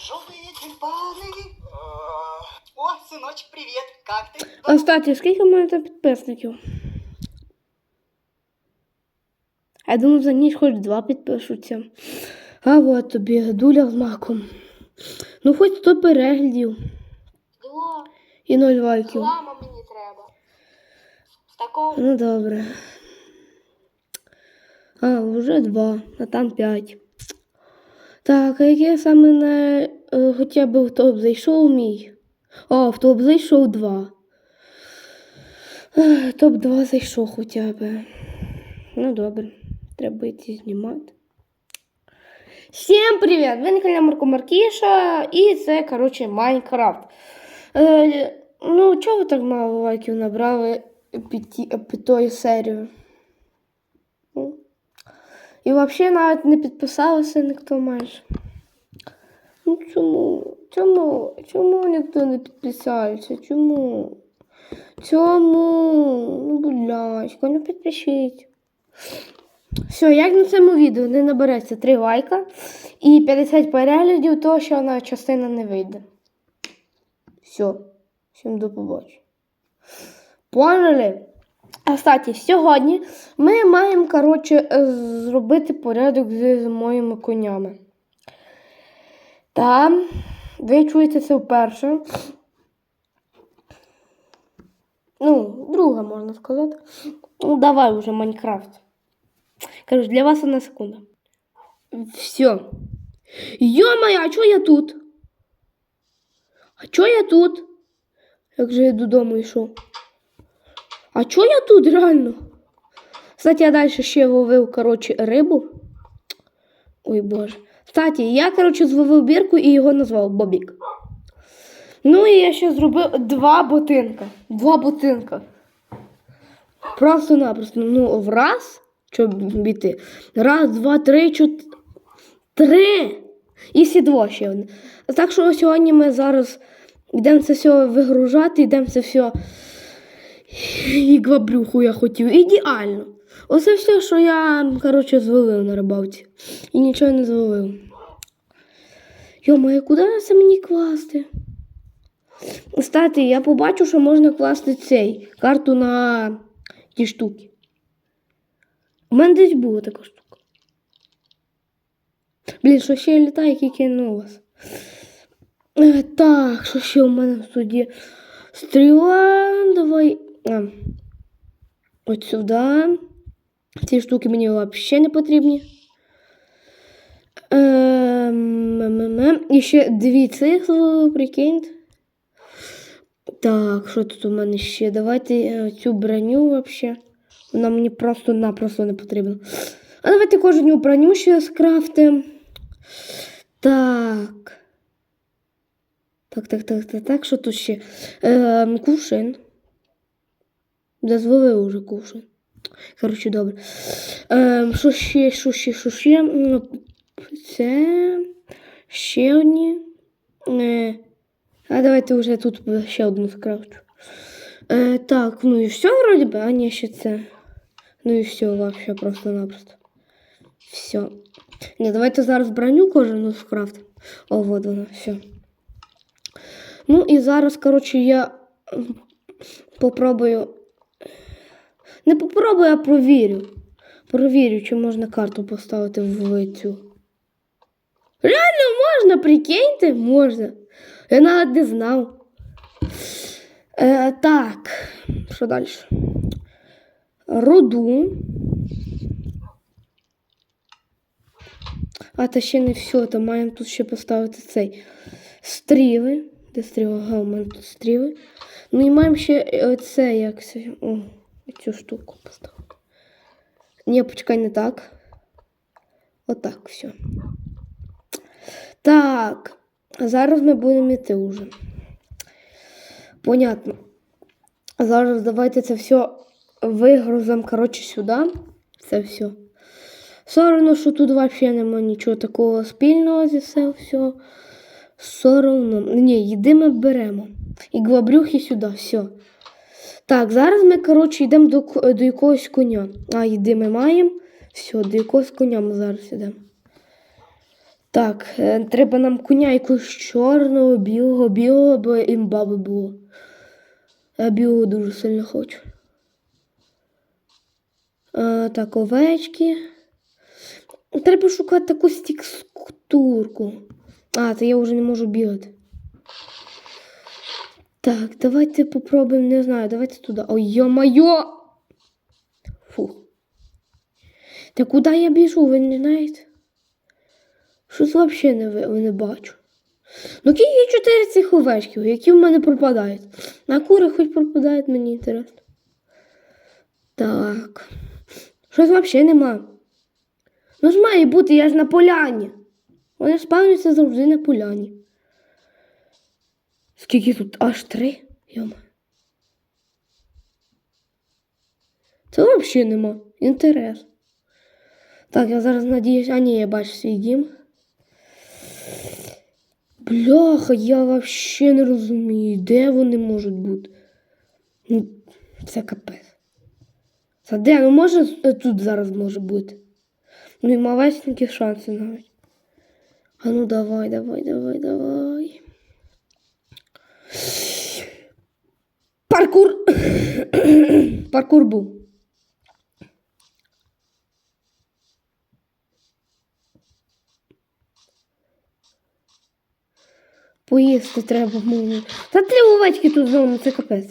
Желтые тюльпаны. О, сыночек, привет. Как ты? А кстати, скільки в мене там підписників? Я думаю, за ніч хоч два підпишуться. А от тобі дуля з маком. Ну, хоч 100 переглядів Два. і 0 лайків. Лама мені треба. В такому. Ну добре. А, вже два, а там п'ять. Так, а яке саме на е, хоча б в топ зайшов мій? О, в топ зайшов два. Топ 2 зайшов хоча б. Ну добре, треба йти знімати. Всім привіт! Ви на Марко Маркіша і це, коротше, Майнкрафт. Е, ну, чого ви так мало лайків набрали під, під тою серією? І взагалі навіть не підписалися ніхто майже. Ну чому? Чому? Чому ніхто не підписається? Чому? Чому? Ну, будь ласка, ну підпишіть. Все, як на цьому відео не набереться 3 лайка і 50 переглядів, то що одна частина не вийде. Все. Всім до побачення. Поняли? Кстати, сьогодні ми маємо, коротше, е, зробити порядок з моїми конями. Та ви чуєте це вперше. Ну, друга, можна сказати. Ну, давай уже Майнкрафт. Короче, для вас одна секунда. Все. Ё-моё, а чого я тут? А чого я тут? Як же я додому йшов? А чого я тут реально? Кстати, я далі ще ловив, коротше, рибу. Ой боже. Кстати, я, коротше, зловив бірку і його назвав Бобік. Ну і я ще зробив два ботинка. Два ботинка. Просто-напросто. Ну, раз, щоб біти. Раз, два, три, чотири. Три! І сідло ще одне. Так що сьогодні ми зараз йдемо це все вигружати, йдемо це все. І гвабрюху я хотів. Ідеально. Оце все, що я, коротше, звалив на рибалці. І нічого не звалив. Йома, куди це мені класти? Кстати, я побачив, що можна класти цей карту на ті штуки. У мене десь була така штука. Блін, що ще літає, який кинулась. Е, Так, що ще у мене в суді? Стріла, давай. А. От сюди. Ці штуки мені взагалі не потрібні. Ем. І ще дві цифри, прикиньте. Так, що тут у мене ще? Давайте е, цю броню взагалі. Вона мені просто-напросто не потрібна. А давайте кожну броню ще скрафтимо. Так. Так, так, так, так, так, що тут ще? Ем, кувшин. Дозволив уже кувшин. Коротше, добре. Ем, що ще, що ще, що ще? Це ще одні. Е, а давайте вже тут ще одну скрафчу. Е, так, ну і все вроді би, а ні, ще це. Ну і все, вообще просто-напросто. Все. Ні, давайте зараз броню кожну скрафтимо. О, вот вона, все. Ну і зараз, коротше, я попробую. Не попробую, а провірю. Провірю, чи можна карту поставити в цю. Реально можна, прикиньте? Можна. Я навіть не знав. Е, так, що далі? Руду. А, та ще не все, то маємо тут ще поставити цей стріли. Де стріли? Ага, у мене тут стріли. Ну і маємо ще е, це, як це. О, цю штуку поставити. Ні, почекай, не так. Отак, все. Так. Зараз ми будемо йти вже. Понятно. Зараз давайте це все вигрузимо, коротше, сюди. Це все. Соромно, що тут взагалі немає нічого такого спільного зі все. все. Соромно. Ні, їди ми беремо. І глабрюхи сюди, все. Так, зараз ми, коротше, йдемо до, до якогось коня. А, їди ми маємо. Все, до якогось коня ми зараз йдемо. Так, е, треба нам коня якогось чорного, білого, білого, бо імба би було. Я білого дуже сильно хочу. Е, так, овечки. Треба шукати таку текстурку. А, то я вже не можу бігати. Так, давайте попробуємо, не знаю, давайте туди. Ой, йо-моє! Фух. Та куди я біжу, ви не знаєте? Щось взагалі не, не бачу. Ну, які є чотири цих овечків, які в мене пропадають. На кури хоч пропадають, мені інтересно. Так. Щось взагалі нема. Ну ж має бути, я ж на поляні. Вони ж спавняться завжди на поляні. Скільки тут? Аж три? Йома. Це взагалі нема. Інтерес. Так, я зараз надіюсь, а ні, я бачу свій дім. Бляха, я взагалі не розумію, де вони можуть бути. Ну, це капець. Це де? Ну може е, тут зараз може бути. Ну і малесенькі шанси навіть. А ну давай, давай, давай, давай. Паркур. Паркур був. Поїсти треба мову. Та три овечки тут знову, це капець.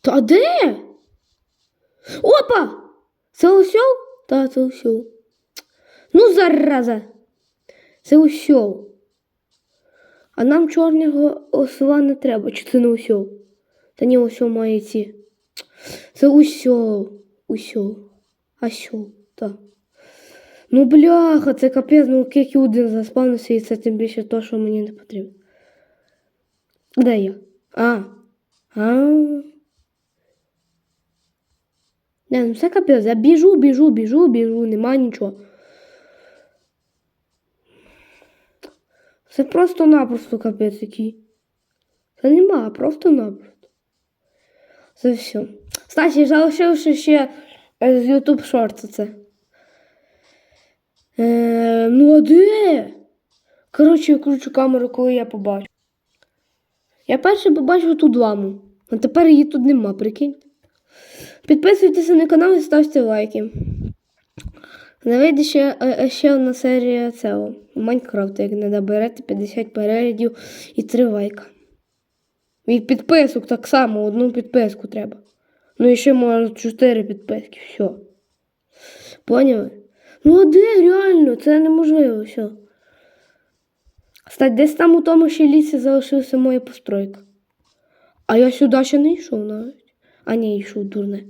Та де? Опа! Це усьол? Та, це усьол. Ну, зараза. Це усьол. А нам чорного осла не треба, чи це не усьол? Та ні, усьол має ці. Це усьол. Усьол. Осьол, так. Ну, бляха, це капець, ну як один заспавнився, і це тим більше то, що мені не потрібно. Де я? А. А. Не, ну це капець, я біжу, біжу, біжу, біжу, нема нічого. Це просто-напросто капець який. Це нема, просто-напросто. Це все. Кстати, залишивши ще е, з YouTube Shorts це. Е, ну а де? Коротше, я кручу камеру, коли я побачу. Я перше побачив тут ламу, а тепер її тут нема, прикиньте. Підписуйтеся на канал і ставте лайки. Не ще, е, ще одна серія цього Майнкрафту, як не наберете 50 переглядів і 3 лайка. І підписок так само, одну підписку треба. Ну і ще може 4 підписки, все. Поняли? Ну а де реально? Це неможливо, все. Кстати, десь там у тому ще лісі залишилася моя постройка. А я сюди ще не йшов навіть. А ні, йшов, дурне.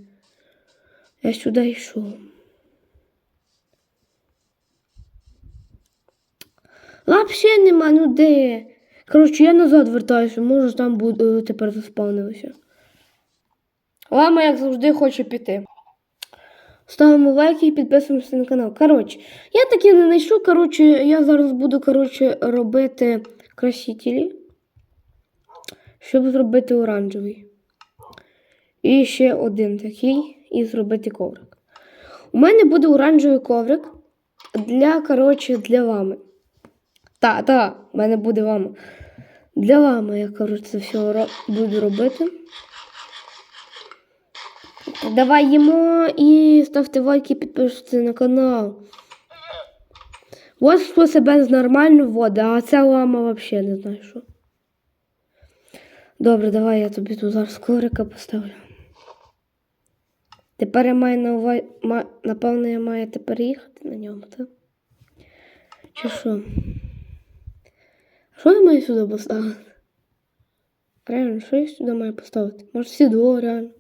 Я сюди йшов. Вообще нема, ну де? Коротше, я назад вертаюся, може там буду тепер заспавнилося. Лама, як завжди, хоче піти. Ставимо лайки і підписуємося на канал. Коротше, я таки не знайшов. Коротше, я зараз буду коротше, робити красителі, щоб зробити оранжевий. І ще один такий, і зробити коврик. У мене буде оранжевий коврик для, коротше, для лами. Так, так, у мене буде лама. Для лами я, коротше, це все буду робити. Давай їмо і ставте лайки, підписуйтесь на канал. Ось хто себе нормально вода, а ця лама взагалі не знаю що. Добре, давай я тобі тут зараз коврика поставлю. Тепер я маю на увазі, напевно, я маю тепер їхати на ньому, так? Чи що? Що я маю сюди поставити? Реально, що я сюди маю поставити? Може сідло, реально.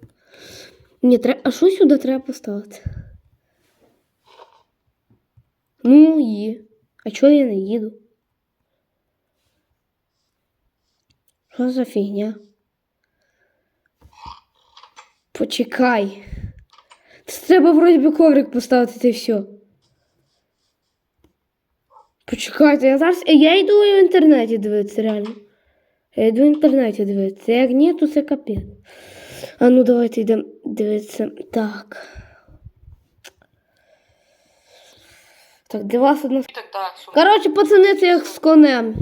Ні, тре... а що сюди треба поставити? Ну, є. А чого я не їду? Що за фігня? Почекай. Це треба вроді би коврик поставити та й все. Почекайте, я зараз. Е, Я йду в інтернеті дивитися, реально. Я йду в інтернеті дивитися. Як ні, то це капець. А ну давайте йдемо дивитися. Так. Так, для вас одна. Коротше, пацани, це як з конем.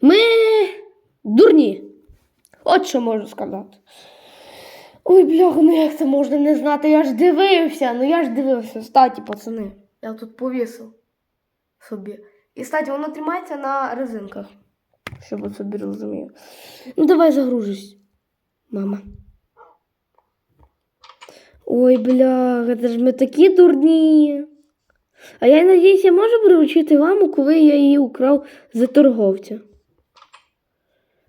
Ми дурні. От що можу сказати. Ой, бляха, ну як це можна не знати? Я ж дивився, ну я ж дивився. Статі, пацани. Я тут повісив собі. І статі, воно тримається на резинках. Щоб ви собі розумів. Ну давай загружусь, мама. Ой, бляха, це ж ми такі дурні. А я надіюсь, я можу приручити ламу, коли я її украв за торговця.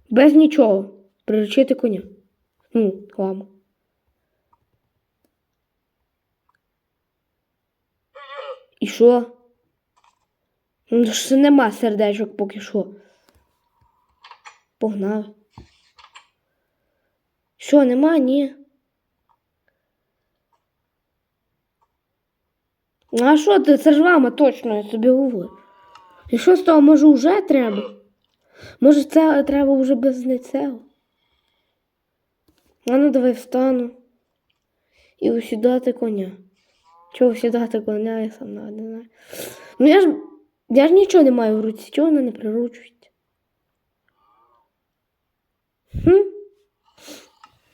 Без нічого. Приручити коня. Ну, ламу. І що? Ну, ж нема сердечок поки що. Погнали. Що, нема? Ні. А що ти? Це ж лама точно, я собі говорю. І що з того, може, вже треба? Може, це треба вже без цього? А ну давай встану. І усідати коня. Чого усідати коня, я сам не знаю. Ну я ж. Я ж нічого не маю в руці, чого вона не приручується? Хм?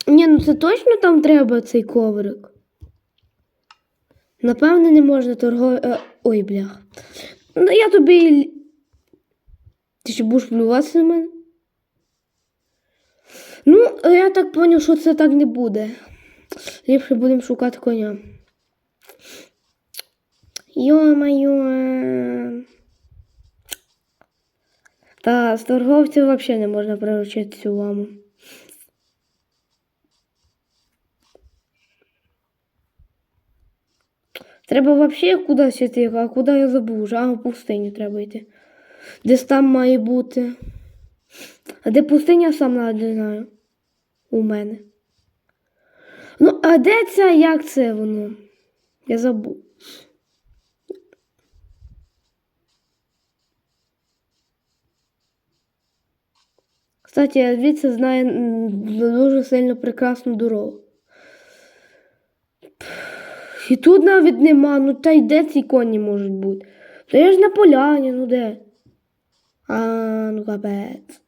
Ні, ну це точно там треба цей коврик. Напевне, не можна торгувати. Ой, блях. Ну я тобі. Ти ще будеш плюватися на мене? Ну, я так поняв, що це так не буде. Ліпше будемо шукати коня. Йо-моє. Та з торговців взагалі не можна приручити цю ламу. Треба взагалі кудись йти, а куди я забув? А в пустиню треба йти. Десь там має бути. А де пустиня сам не знаю. У мене. Ну, а де це, як це воно? Я забув. Кстати, я звідси знаю дуже сильно прекрасну дорогу. І тут навіть нема, ну та й де ці коні можуть бути? Та я ж на поляні, ну де? А, ну капець.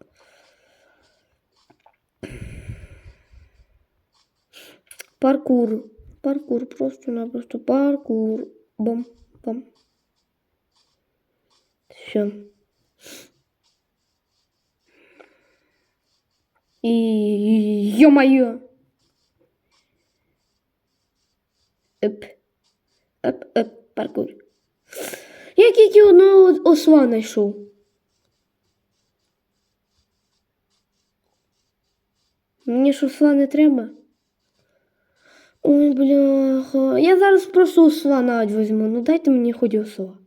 Паркур. Паркур, просто-напросто паркур. Бом, бом. Все. І ё-моё. Еп. Еп, еп, паркур. Я тільки одного осла знайшов. Мені ж осла не треба. Ой, бляха. Я зараз просто осла навіть візьму. Ну дайте мені хоч осла.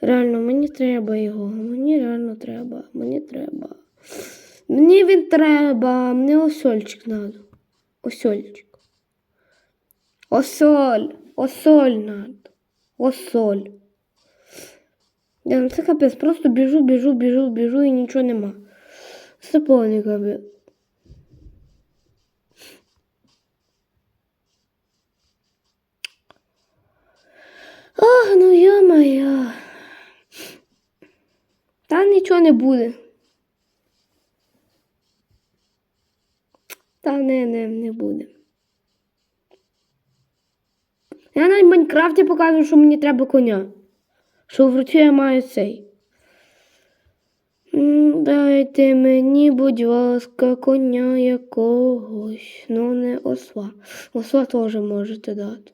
Реально, мені треба його. Мені реально треба. Мені треба. Мені він треба. Мені осольчик надо. Осольчик. Осоль. Осоль надо. Осоль. Я ну це капець, просто біжу, біжу, біжу, біжу і нічого нема. Це повний капець. Ах, ну йо-моє. Та нічого не буде. Та не, не, не буде. Я в Майнкрафті показую, що мені треба коня. Що в руці я маю цей. Дайте мені, будь ласка, коня якогось. Ну, не осла. Осла теж можете дати.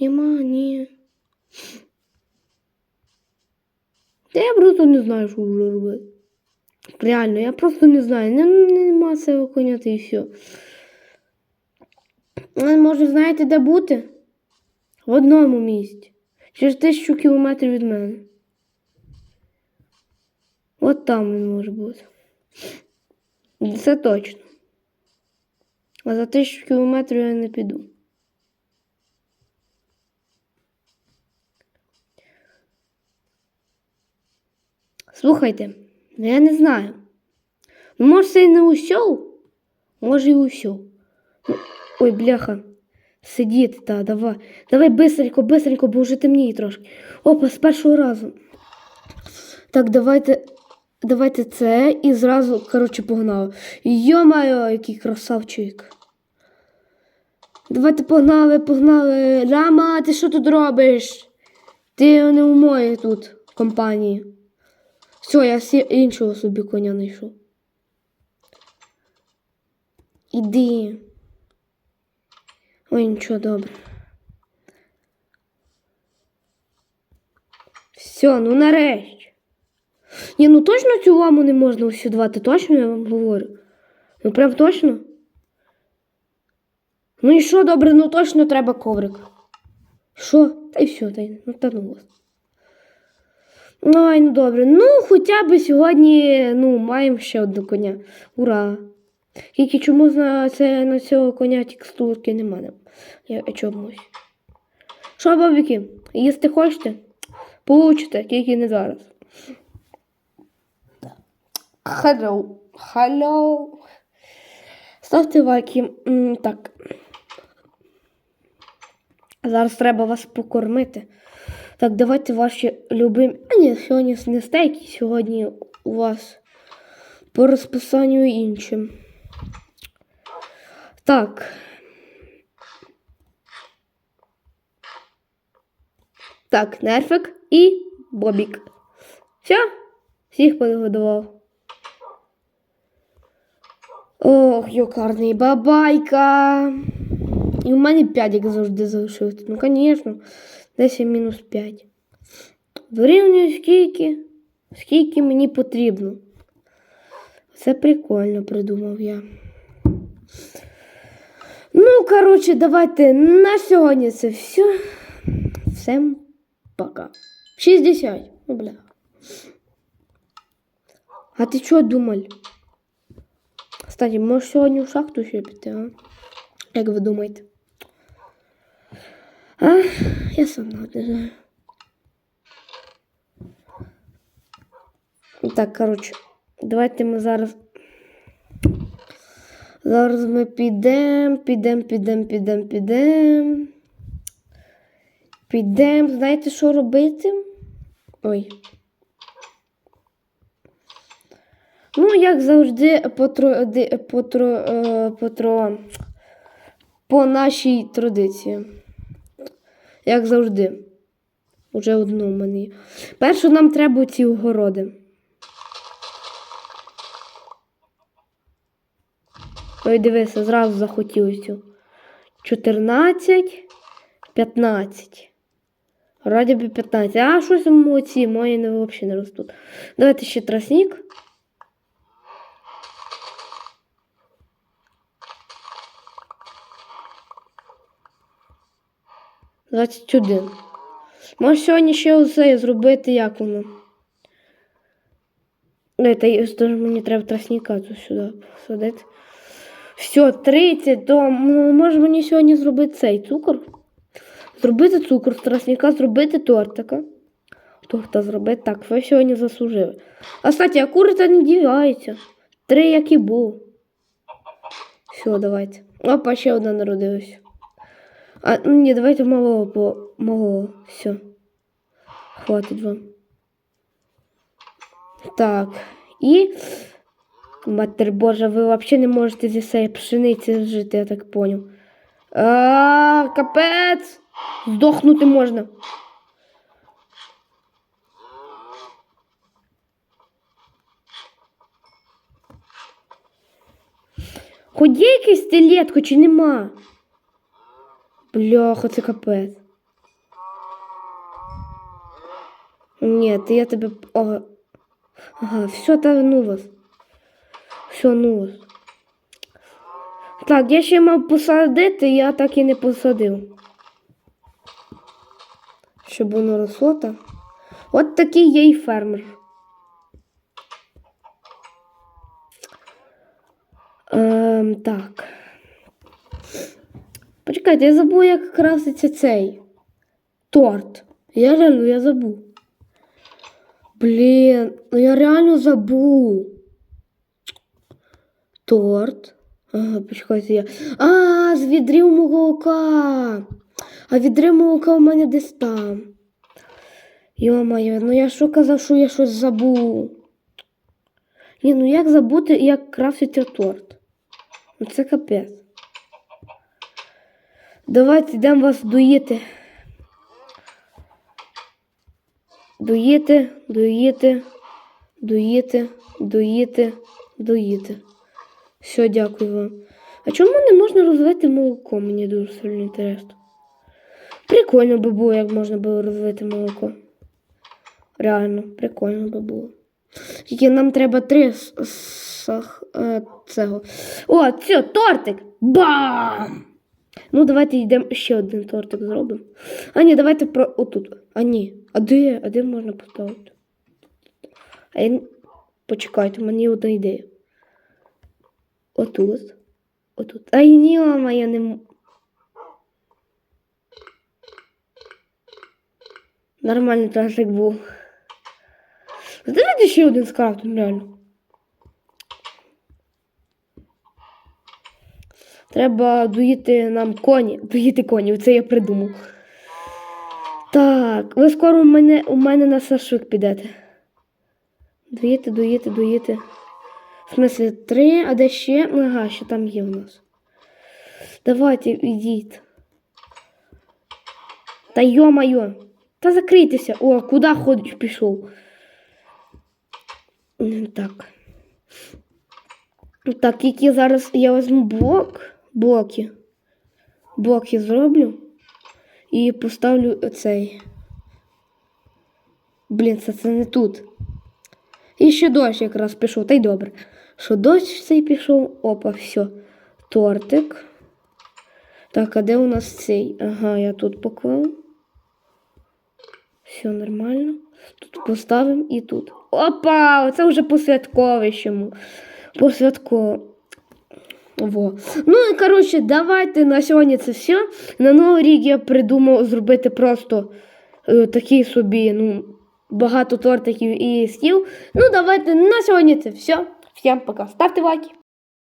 Нема, ні. Та я просто не знаю, що вже робити. Реально, я просто не знаю. Не, нема цього коня і все. Може, знаєте, де бути? В одному місці. Через тисячу кілометрів від мене. От там він може бути. Це точно. А за тисячу кілометрів я не піду. Слухайте, ну я не знаю. Ну, це і не усьов? Може, і усьов. Ну, Ой, бляха. Сидіти, та, давай. Давай бистренько, бистренько, бо вже темніє трошки. Опа, з першого разу. Так, давайте. Давайте це і зразу, коротше, погнали. Йо-моє, який красавчик. Давайте погнали, погнали. Ляма, ти що тут робиш? Ти не у моїй тут компанії. Все, я всі іншого собі коня знайшов. Іди. Ой, нічого добре. Все, ну нарешті. Ні, ну точно цю ламу не можна усюдувати, точно я вам говорю. Ну прям точно. Ну і що, добре, ну точно треба коврик. Що? Та й все, та й ну та ну вас. Ой, ну добре. Ну, хоча б сьогодні ну, маємо ще одну коня. Ура! Тільки чому на, це, на цього коня текстурки немає. Я чомусь. Що, бабіки, їсти хочете? Получите, тільки не зараз. Hello. Hello. Ставте лайки. Так. Зараз треба вас покормити. Так, давайте ваші любимі. А ні, сьогодні не стейки, сьогодні у вас по розписанню іншим. Так. Так, нерфик і бобік. Все? Всіх погодував. Ох, йокарний бабайка. І у мене 5, як завжди залишилося. Ну, звісно, 10 мінус 5. Дорівнює скільки? Скільки мені потрібно. Це прикольно придумав я. Ну, коротше, давайте на сьогодні це все. Всем пока. 60. Ну, бля. А ти що думав? Кстати, може сьогодні в шахту ще піти, а? Як ви думаєте? А? Я сам знаю. Так, коротше, давайте ми зараз. Зараз ми підемо, підемо, підемо, підемо, підемо. Підемо. Знаєте, що робити? Ой. Ну, як завжди, по, тро, ди- по, тро, е, по, тро, по нашій традиції. Як завжди. Уже одну в мене. Перше нам треба ці огороди. Ой, дивися, зразу захотілося. 14, 15. Раді би 15. А щось ці мої не, взагалі не ростуть. Давайте ще тростник. 21. Може сьогодні ще усе зробити, як воно. Та тож мені треба тростника тут сюди посадити. Все, 30, то ну, може мені сьогодні зробити цей цукор. Зробити цукор з тростника, зробити тортика. Торта зробити. Так, ви сьогодні заслужили. А кстати, а куриця не дівається. Три, як і був. Все, давайте. Опа, ще одна народилась. А, ну ні, давайте малого по малого. Все. Хватить вам. Так. І. Матер Божа, ви взагалі не можете зі цієї пшениці жити, я так поняв. А, капець! Здохнути можна. Хоч є якийсь стилет, хоч і нема. Бляха, це капець. Ні, ти я тебе. Ага, ага все, та ну вас. Все, ну вас. Так, я ще мав посадити, я так і не посадив. Щоб воно росло так. От такий є і фермер. Ем, так. Почекайте, я забув, як краситься цей торт. Я реально я забув. Блін, ну я реально забув. торт. Ага, почекайте я. А, з відрів молока. А відри молока у мене десь там. Йо-моє, ну я що казав, що я щось забув. Ні, ну як забути, як крафтити торт? Ну це капець. Давайте йдемо вас доїти. Доїти, доїти, доїти, доїти, доїти. Все, дякую вам. А чому не можна розлити молоко? Мені дуже сильно інтересно. Прикольно би було, як можна було розлити молоко. Реально, прикольно би було. Тільки нам треба три сах, е, цього. О, це тортик! Бам! Ну, давайте йдемо ще один тортик зробимо. А ні, давайте про отут. А ні. А де? А де можна поставити? А я... Почекайте, є одна ідея. Отут. Отут. Ай, ні, мама, я не. Нормальний тортик був. Давайте ще один скрафтом, реально. Треба доїти нам коні. Доїти коні, це я придумав. Так, ви скоро у мене, у мене на шашлик підете. Доїти, доїти, доїти. В смислі, три, а де ще? Ага, що там є у нас. Давайте, йдіть. Та йо-майо. Та закрийтеся. О, куди ходиш пішов? Так. Так, які зараз я візьму блок, блоки. Блоки зроблю і поставлю оцей. Блін, це, це не тут. І ще дощ якраз пішов, та й добре. Що дощ цей пішов? Опа, все. Тортик. Так, а де у нас цей? Ага, я тут поклав. Все нормально. Тут поставимо і тут. Опа! Це вже по святковищому. По святко. Во. Ну і коротше, давайте на сьогодні це все. На новий рік я придумав зробити просто е, такий собі, ну, багато тортиків і стіл. Ну, давайте на сьогодні це все. Всім пока. Ставте лайки.